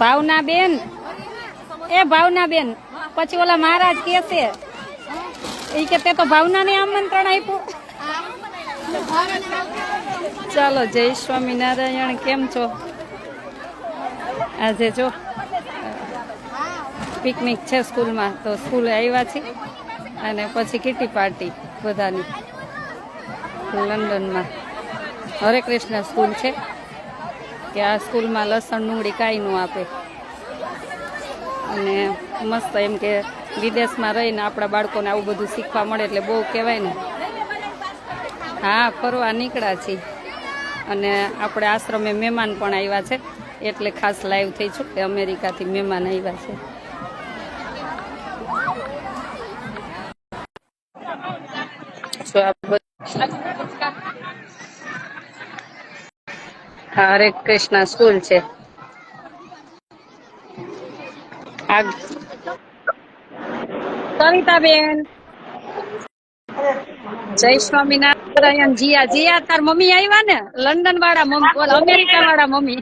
ભાવના બેન એ ભાવના બેન પછી ઓલા મહારાજ કે છે એ કે તે તો ભાવનાને આમંત્રણ આપ્યું. ચાલો, જય સ્વામિનારાયણ, કેમ છો? આજે જો પિકનિક છે સ્કૂલમાં, તો સ્કૂલે આવ્યા છે અને પછી કિટી પાર્ટી બધાની, લંડનમાં. હરે કૃષ્ણ સ્કૂલ છે. કે આ સ્કૂલમાં લસણ ડુંગળી કાંઈ ન આપે. અને મસ્ત એમ કે વિદેશમાં રહીને આપણા બાળકોને આવું બધું શીખવા મળે એટલે બહુ કહેવાય ને. હા, ફરવા નીકળ્યા છીએ. અને આપણે આશ્રમે મહેમાન પણ આવ્યા છે. એટલે ખાસ લાઈવ થઈ છું કે અમેરિકાથી મહેમાન આવ્યા છે. હરે કૃષ્ણ સ્કૂલ છે. આ કવિતાબેન જય સ્વામિનારાયણ. જીયા જીયા તાર મમ્મી આવ્યા ને? લંડન વાળા મમ્મી અમેરિકા વાળા મમ્મી.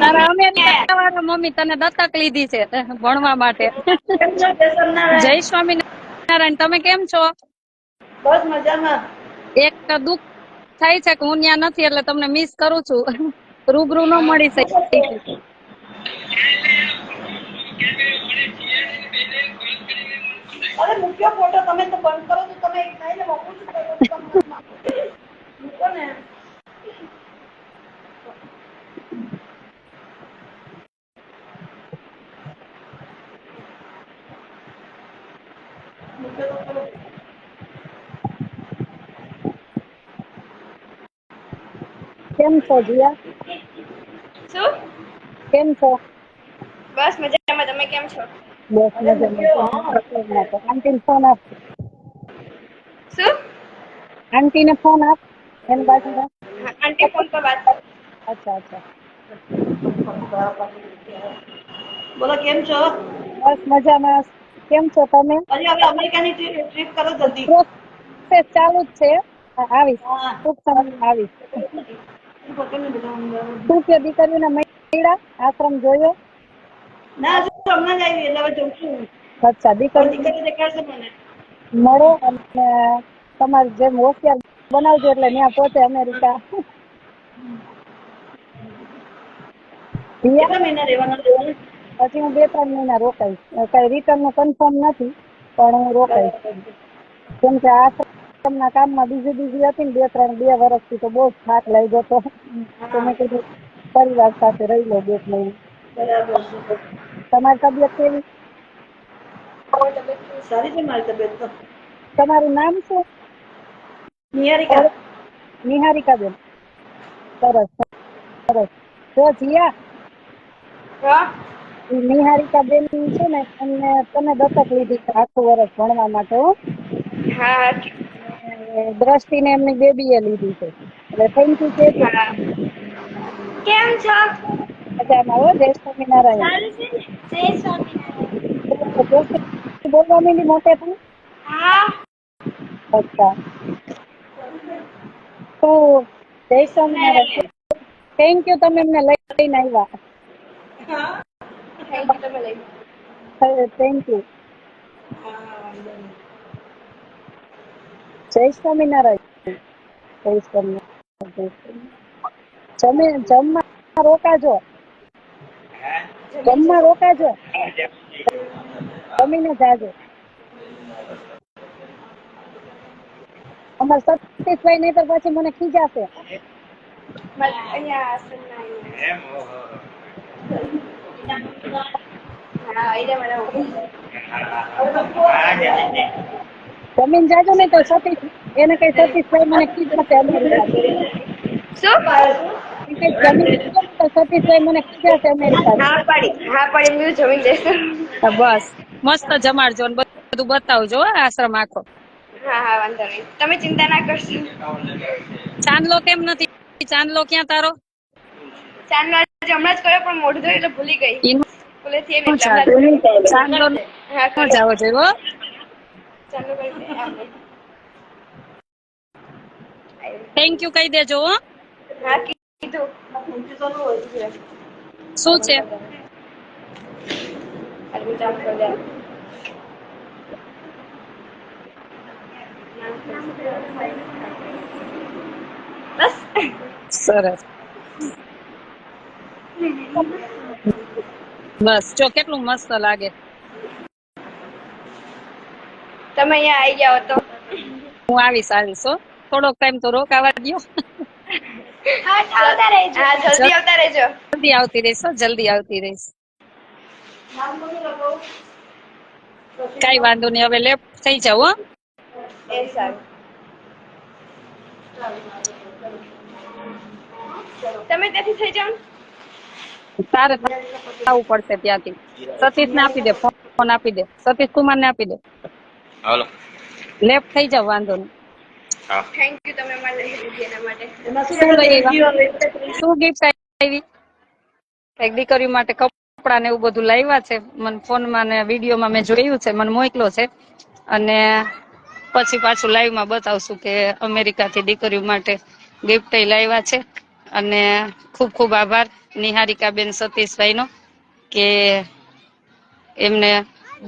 તારા અમેરિકા વાળા મમ્મી તને દત્તક લીધી છે ભણવા માટે. જય સ્વામિનારાયણ. તમે કેમ છો? બસ મજામાં. એક દુઃખ થાય છે કે હું ત્યાં નથી એટલે તમને મિસ કરું છું. રૂબરૂ ન મળી શકે. અરે તો બંધ કરો છું તો તમને મૂકો ને મૂક્યો તો ખરો. કેમ છો જીયા શું? કેમ છો બસ મજામાં તમે કેમ છો? બસ મજામાં. આંટીને ફોન આપ. શું? આંટીને ફોન આપ. એની બાજુમાં હા, આંટી ફોન પર વાત અચ્છા અચ્છા. બોલો કેમ છો? બસ મજામાં. કેમ છો તમે? હજી હવે અમેરિકાની ટ્રીપ ટ્રીપ કરો જલ્દી. પ્રોસેસ ચાલુ જ છે. હા, આવીશ. હા. ટૂંક સમયમાં આવીશ. પકડને બધા અંદર. શું કે દીકરીને મળ્યા આશ્રમ જોયો? ના હમણાં જ આવી એટલે જઉં છું. અચ્છા દીકરી મળો અને તમારે જેમ હોશિયાર બનાવજો એટલે ત્યાં પહોંચે અમેરિકા? પછી હું બે ત્રણ મહિના રોકાઈશ. કઈ રિટર્નનું કન્ફર્મ નથી પણ હું રોકાઈશ. કેમ કે આશ્રમના કામમાં બીજી બીજી હતી ને બે ત્રણ બે વર્ષથી તો બહુ જ થાક લાગ્યો હતો. તો મેં કીધું પરિવાર સાથે રહી લો બે મહિના. તમારી તબિયત કેવી? સારી છે મારી તબિયત તો. તમારું નામ શું? નિહારિકા. બેન સરસ સરસ. તો જીયા નિહારિકા બેન છે ને એમને તમે દત્તક લીધી આખું વર્ષ ભણવા માટે હા દ્રષ્ટિને એમની બેબીએ લીધી છે. એટલે થેન્ક યુ કેજો હા કેમ છો? મજામાં હો જય સ્વામિનારાયણ. સારું છે ને? જય સ્વામિનારાયણ. તો દ્રષ્ટિ બોલવા માંડી મોટેથી હા. અચ્છા. તો જય સ્વામિનારાયણ. થેન્ક યુ તમે એમને લઈને આવ્યા. થેન્ક યુ તમે લઈ થેન્ક યુ જય સ્વામિનારાયણ. જય જમવા રોકાજો. જમવા રોકાજો. જમીને જાજો. અમાર સતીશભાઈ નહીં તો પછી મને ખીજાશે. હા જમીન જાજો ને તો સતીશ એને કઈ સતીશભાઈ મને મને ખીજાશે અમેરિકા હા પાડી. હા પાડી મેં જમી લેશું બસ. મસ્ત જમાડજો બધું બતાવજો હો આશ્રમ આખો. હા હા વાંધો નહીં. તમે ચિંતા ના કરશો. ચાંદલો કેમ નથી? ચાંદલો ક્યાં તારો? ચાંદલો હમણાં જ કર્યો પણ મોઢું એટલે ભૂલી ગઈ. ન હા જાવો જોઈએ હો ચાંદલો કરી દે આપણે. થેન્ક યુ કહી દેજો હો હા કીધું ઊંચું તો ન હોય છે. શું છે હું ચાલુ કરી દે બસ સરસ બસ જો કેટલું મસ્ત લાગે તમે અહીંયા આવી જાઓ તો. હું આવીશ આવીશ હો. થોડોક ટાઈમ તો રોકાવા દો જલ્દી આવતા રહીશ જલ્દી આવતી રહીશ. કઈ વાંધો નહીં હવે લેફ્ટ થઈ જાવ હો. તમે ત્યાંથી થઈ જાવ તારે આવવું પડશે ત્યાંથી. સતીશ ને આપી દે ફોન આપી દે. સતીશ કુમાર ને આપી દે. હાલો. લેફ્ટ થઈ જાવ વાંધો નહીં. હા. થેન્ક યુ તમે મને લઈ લીધી એના માટે. શું લઈ આવ્યા? શું ગિફ્ટ આવી? એક માટે કપડા ને એવું બધું લાવ્યા છે. મને ફોનમાં ને વિડીયોમાં મેં જોયું છે મને મોકલો છે. અને પછી પાછું લાઈવમાં બતાવશું કે અમેરિકાથી દીકરીઓ માટે ગિફ્ટ લાવ્યા છે. અને ખૂબ ખૂબ આભાર નિહારિકાબેન સતીશભાઈનો કે એમને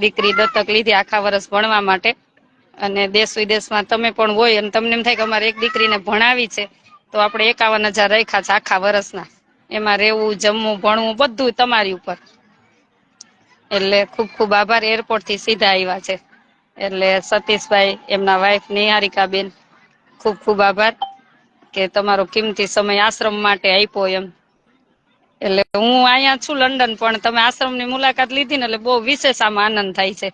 દીકરી દત્તક લીધી આખા વર્ષ ભણવા માટે. અને દેશ વિદેશમાં તમે પણ હોય અને તમને એમ થાય કે અમારે એક દીકરીને ભણાવી છે, તો આપણે એકાવન હજાર રાખ્યા છે આખા વર્ષના. એમાં રહેવું, જમવું, ભણવું બધું તમારી ઉપર. એટલે ખૂબ ખૂબ આભાર એરપોર્ટથી સીધા આવ્યા છે. એટલે સતીશભાઈ, એમના વાઈફ નિહારિકાબેન, ખૂબ ખૂબ આભાર કે તમારો કિંમતી સમય આશ્રમ માટે આપ્યો એમ. એટલે હું અહીંયા છું લંડન, પણ તમે આશ્રમની મુલાકાત લીધી ને એટલે બહુ વિશેષ આમાં આનંદ થાય છે.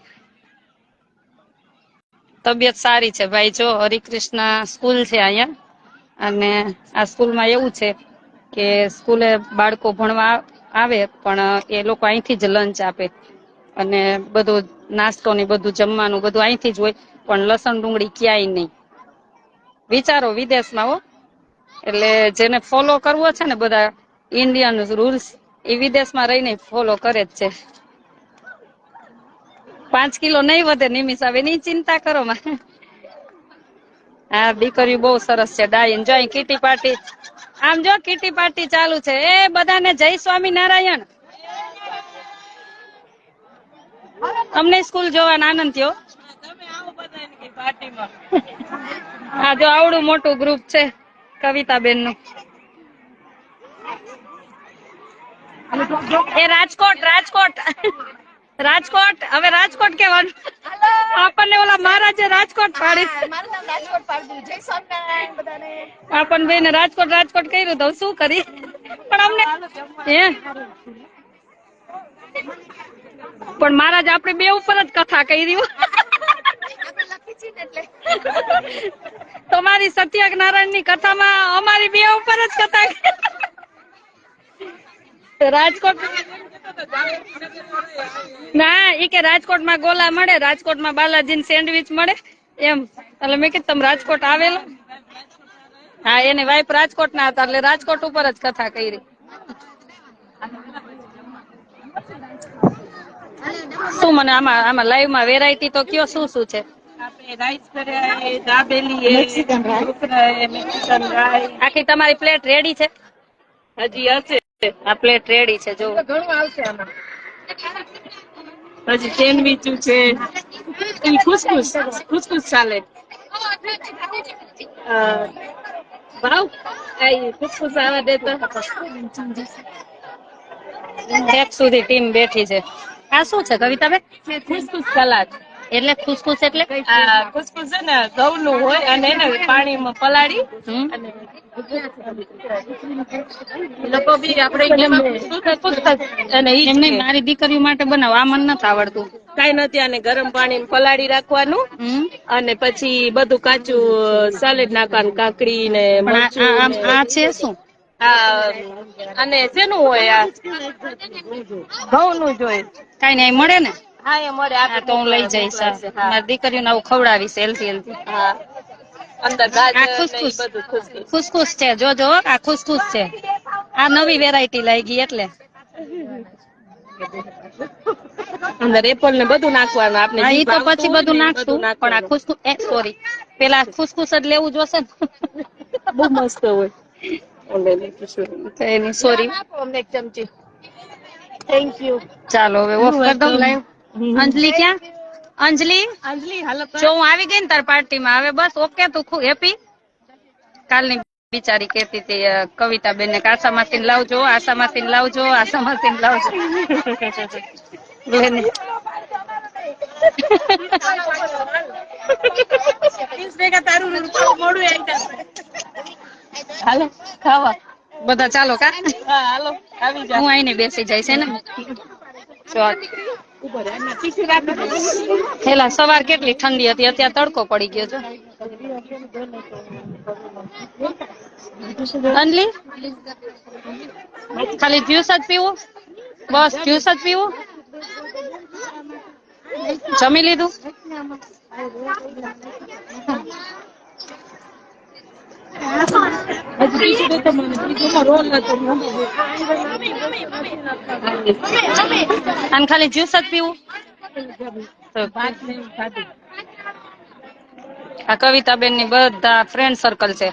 તબિયત સારી છે ભાઈ, જો હરિકૃષ્ણ સ્કૂલ છે અહીંયા. અને આ સ્કૂલમાં એવું છે કે સ્કૂલે બાળકો ભણવા આવે, પણ એ લોકો અહીંથી જ લંચ આપે. અને બધું નાસ્તો ને બધું જમવાનું બધું અહીંથી જ હોય, પણ લસણ ડુંગળી ક્યાંય નહીં. વિચારો વિદેશમાં હો. એટલે જેને ફોલો કરવો છે ને બધા ઇન્ડિયન રૂલ્સ એ વિદેશમાં રહીને ફોલો કરે જ છે. પાંચ કિલો નહીં વધે નિમિષ હવે ની ચિંતા કરો માં. હા દીકરી બહુ સરસ છે. ડાયન જોઈ કીટી પાર્ટી આમ જો કીટી પાર્ટી ચાલુ છે. એ બધાને જય સ્વામી નારાયણ અમને સ્કૂલ જોવાનો આનંદ થયો? હા, જો આવડું મોટું ગ્રુપ છે કવિતાબેનનું એ રાજકોટ રાજકોટ. રાજકોટ હવે રાજકોટ કેવાનું આપણને ઓલા મહારાજે રાજકોટ પાડી. આપણ ભાઈ ને રાજકોટ રાજકોટ કર્યું તો શું કરી પણ અમને હે? પણ મહારાજ આપણે બે ઉપર જ કથા કરી. તમારી સત્યનારાયણની કથામાં અમારી બે ઉપર જ કથા. રાજકોટ ના ઈ કે રાજકોટમાં ગોલા મળે રાજકોટમાં બાલાજી સેન્ડવિચ મળે એમ. એટલે મેં કીધું તમે રાજકોટ આવેલા. હા એની વાઈફ રાજકોટ ના હતા એટલે રાજકોટ ઉપર જ કથા કરી. શું મને આમાં આમાં લાઈવમાં વેરાયટી તો કયો શું શું છે? એ એ એ આખી તમારી પ્લેટ રેડી છે? હજી હશે. આ પ્લેટ રેડી છે જો. ઘણું આવશે આમાં. પછી સેન્ડવીચું છે. ખુશખુશ ખુશખુશ ચાલે. અ, ભાવ? આ ખુશખુશ આવા દેતા એક સુધી ટીમ બેઠી છે. આ શું છે કવિતાબેન? ખુશખુશ સલાડ. એટલે ખુશખુશ એટલે? ખુશખુશ છે ને ઘઉંનું હોય અને એને પાણીમાં પલાળી લોકો બી આપણે મારી દીકરીઓ માટે બનાવ આ મને નથી આવડતું. કઈ નથી અને ગરમ પાણી પલાળી રાખવાનું અને પછી બધું કાચું સલેડ નાખવાનું કાકડી ને આ- ને- છે શું? આ અને શેનું હોય આ? ઘઉં નું જ હોય. કઈ નઈ મળે ને? હા એ મળે આ તો હું લઈ જઈશ મારી દીકરીઓને આવું ખવડાવીશ હેલ્થી હા. અંદર ખુશખુશ. છે જોજો આ ખુશખુશ છે. આ નવી વેરાયટી લઈ ગઈ એટલે. અંદર એપલ ને બધું નાખવાનું આપણે એ તો પછી બધું નાખશું પણ આ ખુશખુ ખુશખુશ એ સોરી પેલા ખુશખુશ જ લેવું જોશે ને. બહુ મસ્ત હોય. સોરી અમને એક ચમચી. થેન્ક યુ ચાલો હવે ઓફ કરી દઉં લાઈવ અંજલિ ક્યાં? અંજલિ? અંજલિ હાલો જો હું આવી ગઈ ને તાર પાર્ટીમાં હવે બસ ઓકે તું ખૂબ હેપી? કાલની બિચારી કેતી હતી કવિતા બેન ને આશા માંથી લાવજો આશા માંથી લાવજો આશા માંથી લાવજો. હાલો ખાવા. બધા ચાલો કા? હા હાલો આવી હું આઈને બેસી જાય છે ને? પેલા સવાર કેટલી ઠંડી હતી? અત્યારે તડકો પડી ગયો છે. ખાલી જ્યુસ જ પીવું? બસ, જ્યુસ જ પીવું? જમી લીધું? અને ખાલી જ્યુસ જ પીવું? આ કવિતાબેનની બધા ફ્રેન્ડ સર્કલ છે.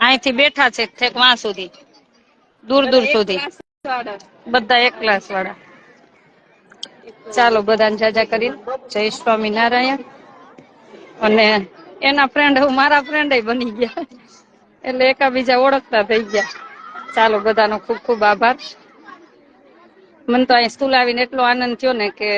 અહીંથી બેઠા છે છેક વાં સુધી. દૂર દૂર સુધી. બધા એક ક્લાસ વાળા. ચાલો બધાને જાજા કરી. જય સ્વામિનારાયણ. અને એના ફ્રેન્ડ હું મારા ફ્રેન્ડ બની ગયા. એટલે એકાબીજા ઓળખતા થઈ ગયા. ચાલો, બધાનો ખૂબ ખૂબ આભાર. મને તો અહીં સ્કૂલ આવીને એટલો આનંદ થયો ને કે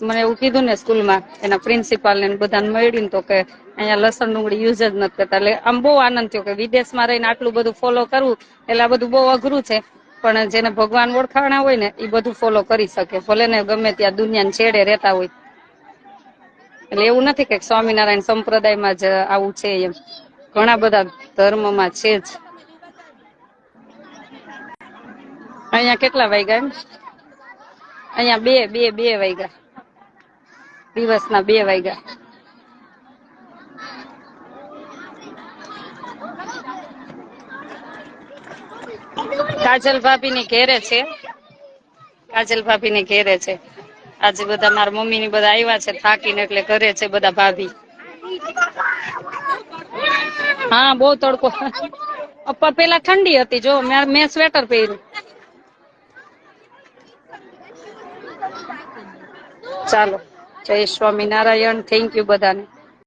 મને એવું કીધું ને સ્કૂલમાં, એના પ્રિન્સિપાલ ને બધાને મળ્યું તો કે અહીંયા લસણ ડુંગળી યુઝ જ નથી કરતા. એટલે આમ બહુ આનંદ થયો કે વિદેશમાં રહીને આટલું બધું ફોલો કરવું, એટલે આ બધું બહુ અઘરું છે. પણ જેને ભગવાન ઓળખાણા હોય ને એ બધું ફોલો કરી શકે. ભલે ને ગમે ત્યાં દુનિયાને છેડે રહેતા હોય. એટલે એવું નથી કે સ્વામિનારાયણ સંપ્રદાયમાં જ આવું છે એમ. ઘણા બધા ધર્મમાં છે જ. અહીંયા કેટલા વાગ્યા એમ? અહીંયા બે બે બે વાગ્યા. દિવસના બે વાગ્યા. કાજલ ભાભી ની ઘેરે છે. કાજલ ભાભી ની ઘેરે છે. આજે બધા મારા મમ્મી ની બધા આવ્યા છે, થાકીને એટલે ઘરે છે બધા ભાભી. હા, બહુ તડકો. પેલા ઠંડી હતી, જો, મેં સ્વેટર પહેર્યું. ચાલો, જય સ્વામિનારાયણ. થેન્ક યુ બધાને.